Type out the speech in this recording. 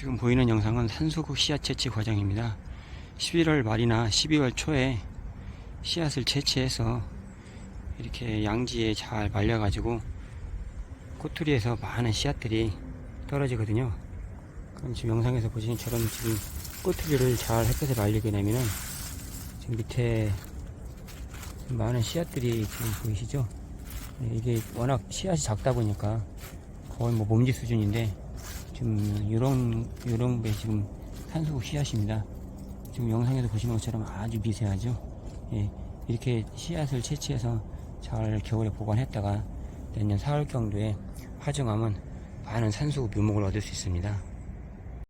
지금 보이는 영상은 산소국 씨앗 채취 과정입니다. 11월 말이나 12월 초에 씨앗을 채취해서 이렇게 양지에 잘 말려가지고 꼬투리에서 많은 씨앗들이 떨어지거든요. 그럼 지금 영상에서 보시는 처럼 지금 꼬투리를 잘 햇볕에 말리게 되면은 지금 밑에 많은 씨앗들이 지금 보이시죠? 네, 이게 워낙 씨앗이 작다 보니까 거의 뭐 몸지 수준인데 지금 요런 요런 게 지금 산소국 씨앗입니다. 지금 영상에서 보시는 것처럼 아주 미세하죠. 예, 이렇게 씨앗을 채취해서 잘 겨울에 보관했다가 내년 4월 경도에 화정하면 많은 산소국 묘목을 얻을 수 있습니다.